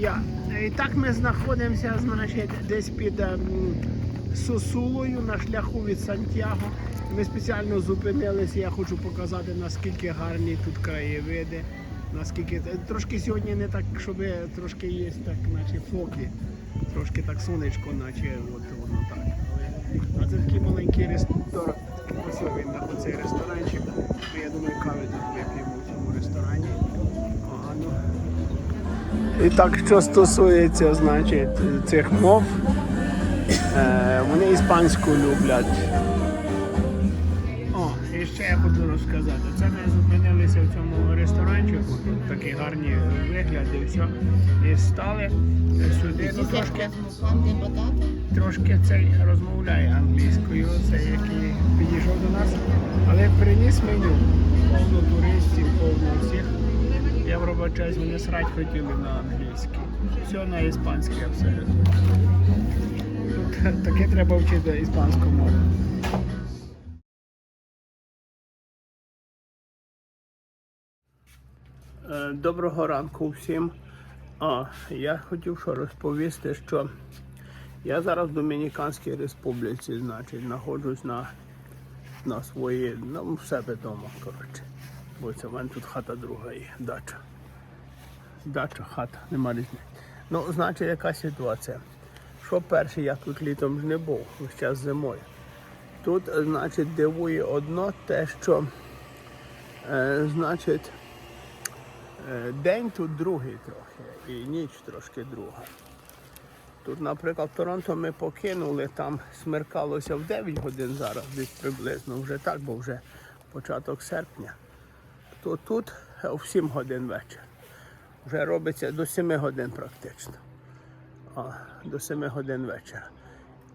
Я. І так ми знаходимося, значить, десь під ем, Сосулою на шляху від Сантьяго. Ми спеціально зупинилися. Я хочу показати, наскільки гарні тут краєвиди. Наскільки трошки сьогодні не так, щоб трошки є так, наче фоки. Трошки так сонечко, наче от воно так. А це такий маленький ресторан. Ось він оцей ресторанчик. Я думаю, кави тут І так, що стосується значить, цих мов, е, вони іспанську люблять. О, і ще я хочу розказати. Це ми зупинилися в цьому ресторанчику, тут такі гарні вигляди, все. І стали сюди. Ну, трошки, трошки цей розмовляє англійською, це який підійшов до нас, але приніс меню. Повно туристів, повно всіх. Я пробачаюсь, вони срать хотіли на англійській. Все на іспанській абсолютно. Тут таке треба вчити іспанську мову. Е, Доброго ранку всім. А, я хотів що розповісти, що я зараз в Домініканській республіці, значить, знаходжусь на, на своїй, ну, в себе вдома, коротше. Бо це в мене тут хата друга є, дача. Дача, хата, нема різниці. Ну, значить, яка ситуація? Що перше, я тут літом ж не був, весь час зимою. Тут, значить, дивує одно те, що, е, значить, Е, День тут другий трохи, і ніч трошки друга. Тут, наприклад, Торонто ми покинули, там смеркалося в 9 годин зараз, десь приблизно, вже так, бо вже початок серпня. То тут е, в 7 годин вечір. Вже робиться до 7 годин практично. А, до 7 годин вечора.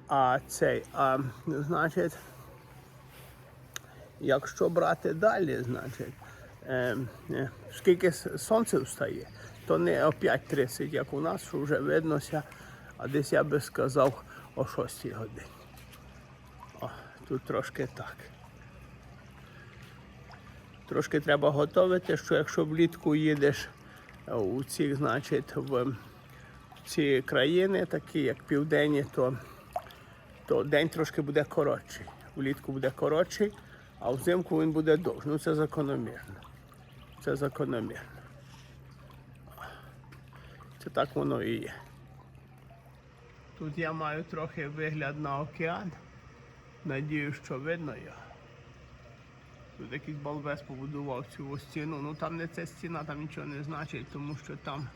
А цей, а, значить, Якщо брати далі, значить, е, е, скільки сонце встає, то не о 5.30, як у нас, що вже виднося, а десь я би сказав о 6 годині. О, тут трошки так. Трошки треба готувати, що якщо влітку їдеш е, у ці, значить, в ці країни, такі як південні, то то день трошки буде коротший. Влітку буде коротший, а взимку він буде довший. Ну це закономірно. Це закономірно. Це так воно і є. Тут я маю трохи вигляд на океан. Надію, що видно його. Тут якийсь балбес побудував цю стіну. Ну там не ця стіна, там нічого не значить, тому що там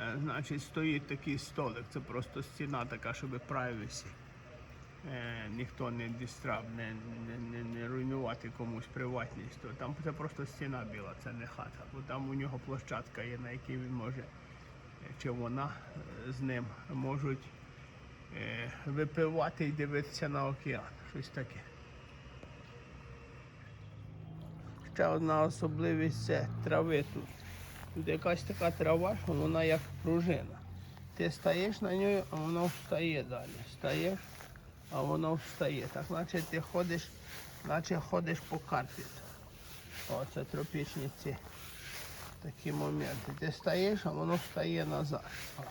е, значить, стоїть такий столик. Це просто стіна така, щоб privacy е, ніхто не дистраб, не, не, не, не руйнувати комусь приватність. То там це просто стіна біла, це не хата. Бо там у нього площадка є, на якій він може, чи вона е, з ним можуть е, випивати і дивитися на океан. Щось таке. Ще одна особливість це трави тут. Тут якась така трава, що вона як пружина. Ти стаєш на ній, а воно встає далі. Стаєш, а воно встає. Так наче ти ходиш, наче ходиш по карпі. О, це тропічні ці такі моменти. Ти стаєш, а воно встає назад. О.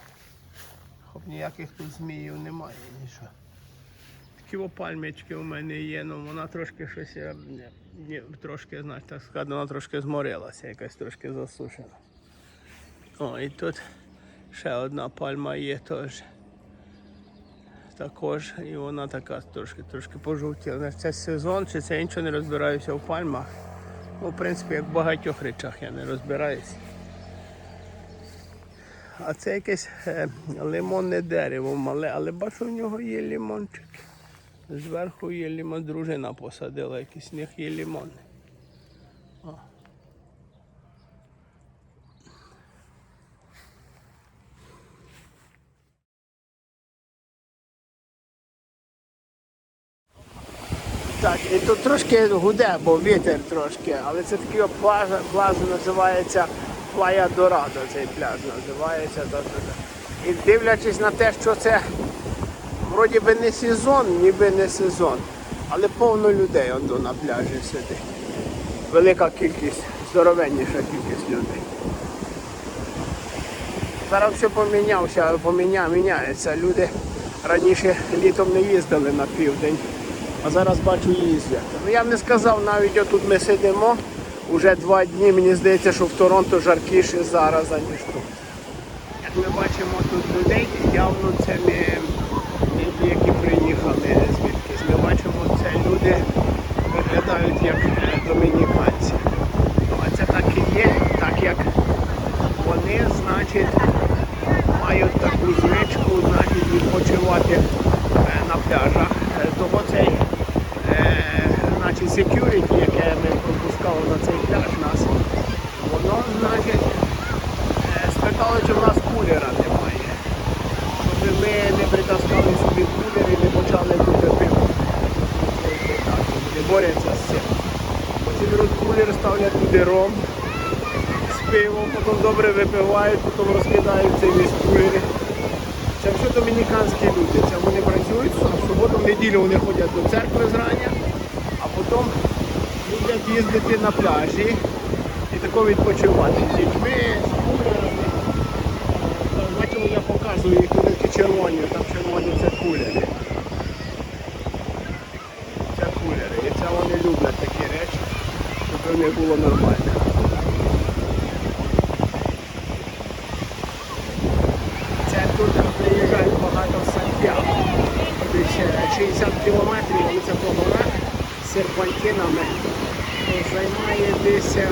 Хоп ніяких тут зміїв немає, нічого. Такі опальмички у мене є, ну вона трошки щось, е, трошки, знаєш, так сказати, вона трошки зморилася, якась трошки засушена. О, і тут ще одна пальма є теж. Також, і вона така трошки трошки пожовтіла. Це сезон, чи це нічого не розбираюся в пальмах. Ну, в принципі, як в багатьох речах я не розбираюся. А це якесь е, лимонне дерево мале, але бачу, в нього є лимончик. Зверху є лимон, дружина посадила, якісь в них є лимони. О. Так, і тут трошки гуде, бо вітер трошки, але це такий пляж, пляж називається Плая Дорадо, цей пляж називається. То, то, то. І дивлячись на те, що це вроді би не сезон, ніби не сезон, але повно людей он на пляжі сидить. Велика кількість, здоровенніша кількість людей. Зараз все помінявся, поміня, міняється. Люди раніше літом не їздили на південь, а зараз бачу їздять. Ну я б не сказав, навіть отут ми сидимо. Уже два дні, мені здається, що в Торонто жаркіше зараз, аніж тут. Як ми бачимо тут людей, явно це не ті, які приїхали звідкись. Ми бачимо, це люди виглядають як е, домініканці. Ну, а це так і є, так як вони, значить, мають таку звичку, значить, відпочивати е, на пляжах. Е, Того цей значить, security, яке ми пропускали на цей пляж нас, воно, значить, спитали, чи в нас кулера немає. Щоб ми не притаскали собі кулер і не почали тут пиво. Вони борються з цим. Потім беруть кулер, ставлять туди ром з пивом, потім добре випивають, потім розкидають цей весь кулер. Це все домініканські люди. Це вони працюють, а в суботу, в неділю вони ходять до церкви зрання, а потім люблять їздити на пляжі і тако відпочивати з дітьми, з кулерами. Бачимо, я показую їх вони червоні, там червоні це кулери. Це кулери. І це вони люблять такі речі, щоб у них було нормально. Це тут приїжджають багато з Сантьяго. Десь е, 60 кілометрів, це по горах з серпантинами. Займає десь е,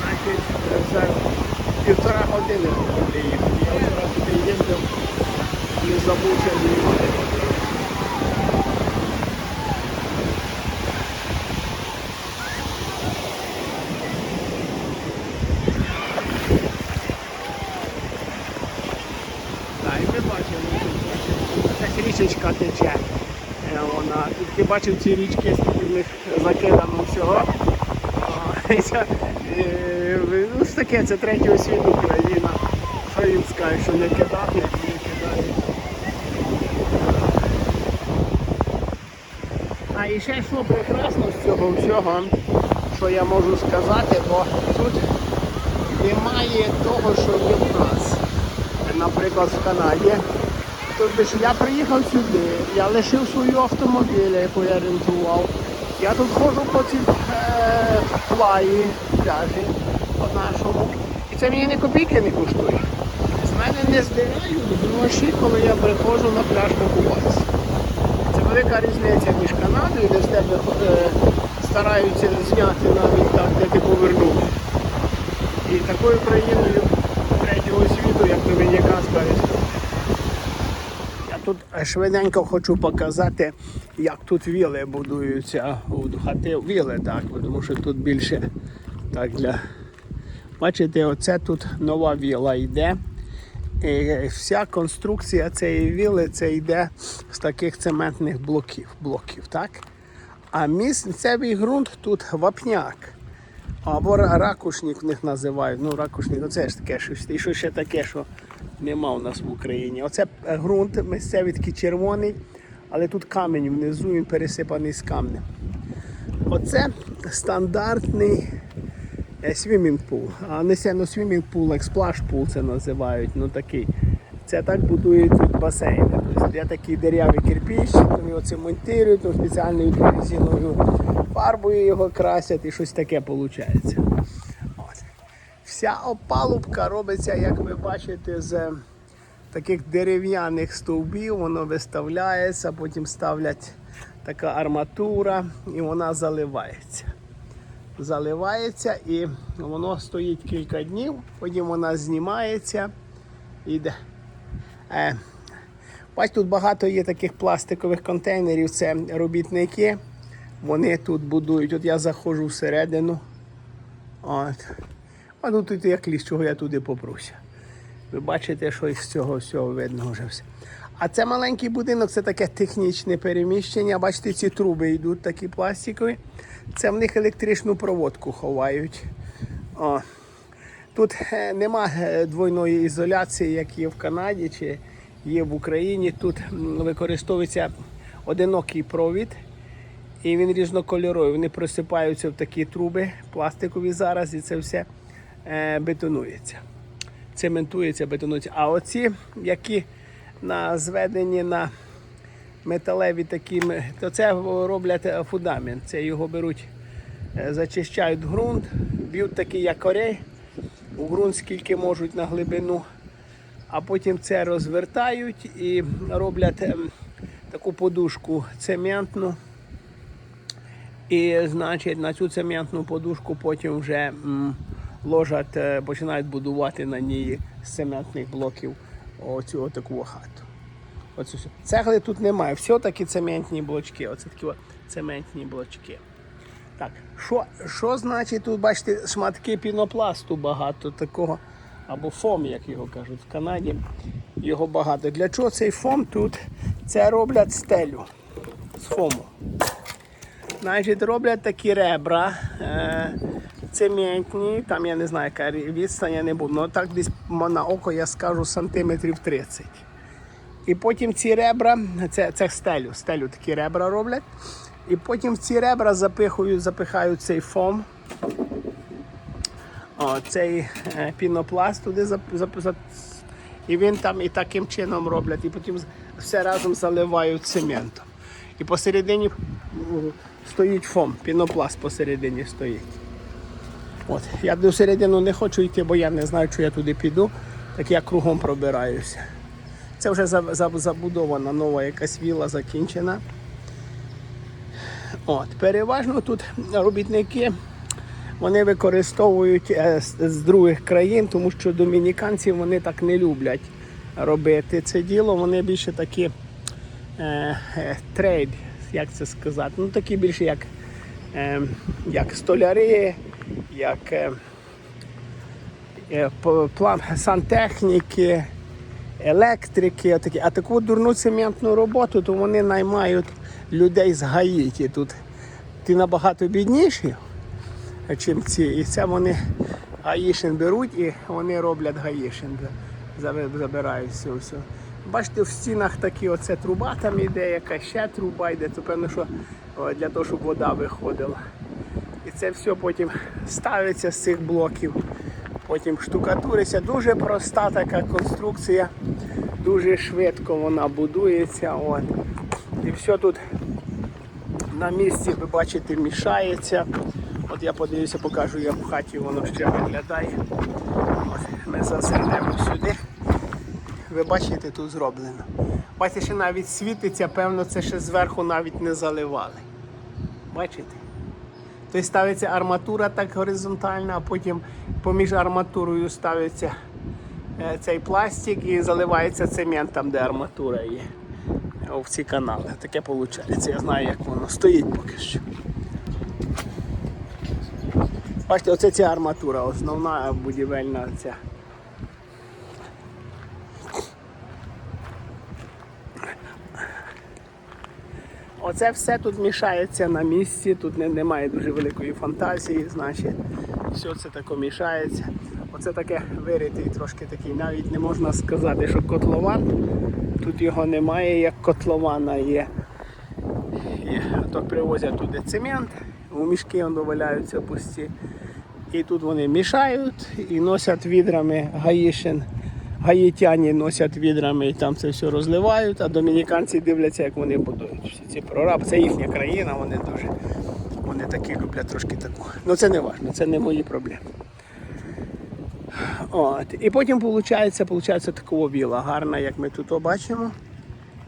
значить, е, за півтора години туди їхати. Я вчора туди їздив, не забувся знімати. Так, і ми бачимо, тут якась річечка тече. Е, Вона. Тут ти бачив ці річки, скільки в них закидано всього. Таке, це третього світу країна. Що їм скажуть, що не кидати, не кидають. А і ще що прекрасно з цього всього, що я можу сказати, бо тут немає того, що є в нас. Наприклад, в Канаді. Тобто я приїхав сюди, я лишив свою автомобіль, яку я рентував. Я тут ходжу по цій е, плаї, пляжі по нашому. І це мені ні копійки не коштує. З мене не здирають гроші, коли я приходжу на пляж покупатися. Це велика різниця між Канадою, де з тебе е, стараються зняти навіть так, де ти повернувся. І такою країною третього світу, як Домініканська республіка. Я тут швиденько хочу показати, як тут віли будуються. От Хати віли, так, тому що тут більше так для. Бачите, оце тут нова віла йде. І вся конструкція цієї віли це йде з таких цементних блоків. блоків так? А місцевий ґрунт тут вапняк. Або ракушник в них називають. Ну, ракушник, оце ж таке щось. І що ще таке, що нема у нас в Україні. Оце ґрунт місцевий такий червоний, але тут камінь внизу, він пересипаний з камнем. Оце стандартний свімінг пул. А не сяно свімінг пул, як сплаш пул це називають. Ну такий. Це так будують тут басейни. Тобто є такий дерев'яний кирпіч, вони його цементують, ну, спеціальною резиновою фарбою його красять і щось таке виходить. Вся опалубка робиться, як ви бачите, з таких дерев'яних стовбів, воно виставляється, потім ставлять така арматура і вона заливається. Заливається і воно стоїть кілька днів, потім вона знімається і йде. Е, бач, тут багато є таких пластикових контейнерів, це робітники. Вони тут будують. От я заходжу всередину. От. А ну тут як ліс, чого я туди попруся. Ви бачите, що із цього всього видно вже все. А це маленький будинок, це таке технічне переміщення. Бачите, ці труби йдуть такі пластикові. Це в них електричну проводку ховають. О. Тут е, нема е, двойної ізоляції, як є в Канаді чи є в Україні. Тут використовується одинокий провід, і він різнокольоровий. Вони просипаються в такі труби пластикові зараз, і це все е, бетонується. цементується, бетонується. А оці, які на зведені на металеві такі, то це роблять е, фундамент. Це його беруть, е, зачищають ґрунт, б'ють такий якорей у ґрунт скільки можуть на глибину, а потім це розвертають і роблять ем, таку подушку цементну. І, значить, на цю цементну подушку потім вже ложать, е, починають будувати на ній з цементних блоків оцю таку хату. Оцю всю. Цегли тут немає, все таки цементні блочки. Оце такі от цементні блочки. Так, що, що значить тут, бачите, шматки пінопласту багато такого, або фом, як його кажуть в Канаді. Його багато. Для чого цей фом тут? Це роблять стелю з фому. Значить, роблять такі ребра е, цементні, там я не знаю, яка відстань, я не буду, але так десь на око я скажу сантиметрів 30. І потім ці ребра, це, це стелю, стелю такі ребра роблять. І потім в ці ребра запихують, запихають цей фом, о, цей е, пінопласт туди і він там і таким чином роблять, і потім все разом заливають цементом. І посередині стоїть фом, пінопласт посередині стоїть. От. Я до середину не хочу йти, бо я не знаю, чи я туди піду, так я кругом пробираюся. Це вже за- за- забудована нова якась віла закінчена. От, переважно тут робітники вони використовують е, з других країн, тому що домініканці вони так не люблять робити це діло. Вони більше такі е, е, трейд, як це сказати, ну такі більше як, е, як столяри, як е, е, план сантехніки, електрики, такі. а таку дурну цементну роботу, то вони наймають людей з Гаїті. Тут ті набагато бідніші, чим ці. І це вони гаїшин беруть і вони роблять гаїшин. Забирають все. все. Бачите, в стінах такі оце труба там іде, яка ще труба йде, то певно, що для того, щоб вода виходила. І це все потім ставиться з цих блоків. Потім штукатуриться. Дуже проста така конструкція, дуже швидко вона будується. От. І все тут на місці, ви бачите, мішається. От я подивлюся, покажу, як в хаті воно ще виглядає. От, ми зазирнемо сюди. Ви бачите, тут зроблено. Бачите, ще навіть світиться, певно, це ще зверху навіть не заливали. Бачите? Тобто ставиться арматура так горизонтальна, а потім поміж арматурою ставиться е, цей пластик і заливається цемент де арматура є. В ці канали. Таке виходить. Я знаю, як воно стоїть поки що. Бачите, оце ця арматура, основна будівельна ця. Оце все тут мішається на місці, тут не, немає дуже великої фантазії, значить, все це таке мішається. Оце таке виритий трошки такий, навіть не можна сказати, що котлован. Тут його немає, як котлована є. І то привозять туди цемент, у мішки воно валяються пусті. І тут вони мішають і носять відрами гаїшин. Гаїтяні носять відрами і там це все розливають, а домініканці дивляться, як вони будують. Всі ці прораби. Це їхня країна, вони дуже вони такі люблять трошки таку. Ну це не важливо, це не мої проблеми. От. І потім виходить, такого віла гарна, як ми тут бачимо.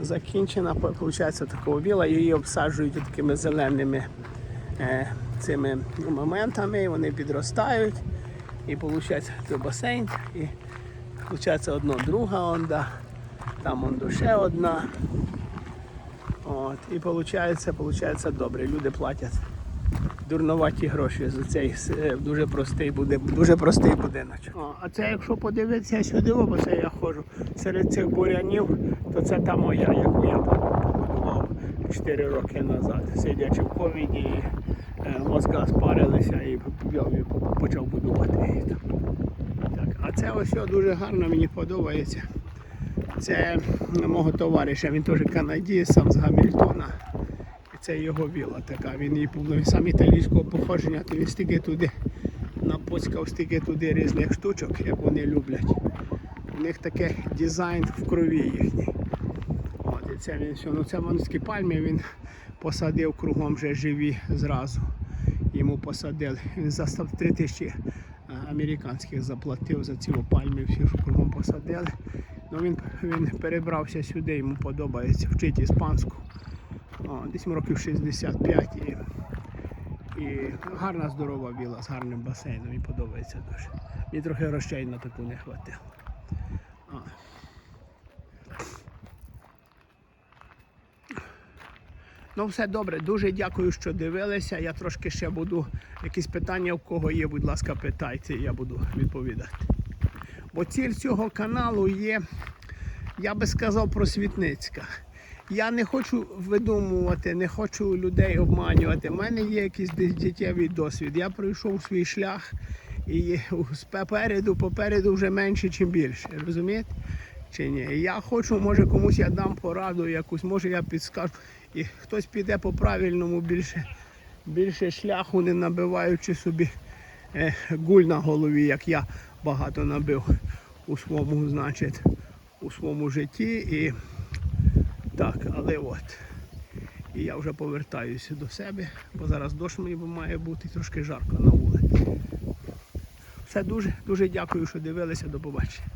Закінчена, виходить такого віла, її обсаджують такими зеленими е, цими моментами, вони підростають. І виходить це басейн. І виходить одна друга онда, там онда ще одна. От. І виходить, виходить добре. Люди платять дурноваті гроші за цей е, дуже простий буде, дуже простий будиночок. О, а це якщо подивитися сюди, бо це я ходжу серед цих бурянів, то це та моя, яку я побудував 4 роки назад, сидячи в ковіді, е, мозга спарилися і я почав будувати її там. Це ось дуже гарно мені подобається. Це мого товариша, він теж канадієць, сам з Гамільтона. І це його віла така. Він її був сам італійського походження, то він стільки туди напоцькав стільки туди різних штучок, як вони люблять. У них таке дизайн в крові їхній. От, і це він все. Ну це монські пальми він посадив кругом вже живі зразу. Йому посадили. Він за 3 тисячі американських заплатив за ці пальми, всі ж кругом посадили. Ну він, він перебрався сюди, йому подобається вчити іспанську. О, десь років 65 і, і гарна здорова віла з гарним басейном, мені подобається дуже. Мені трохи грошей на таку не хватило. Ну, все добре, дуже дякую, що дивилися. Я трошки ще буду. Якісь питання, в кого є, будь ласка, питайте, я буду відповідати. Бо ціль цього каналу є, я би сказав, просвітницька. Я не хочу видумувати, не хочу людей обманювати. У мене є якийсь десь життєвий досвід. Я пройшов свій шлях і попереду, попереду вже менше, чим більше. Розумієте? Чи ні? Я хочу, може комусь я дам пораду якусь, може я підскажу. І хтось піде по правильному більше, більше шляху, не набиваючи собі е, гуль на голові, як я багато набив у своєму, значить, у своєму житті. І так, але от. І я вже повертаюся до себе, бо зараз дощ мені має бути трошки жарко на вулиці. Все дуже, дуже дякую, що дивилися. До побачення.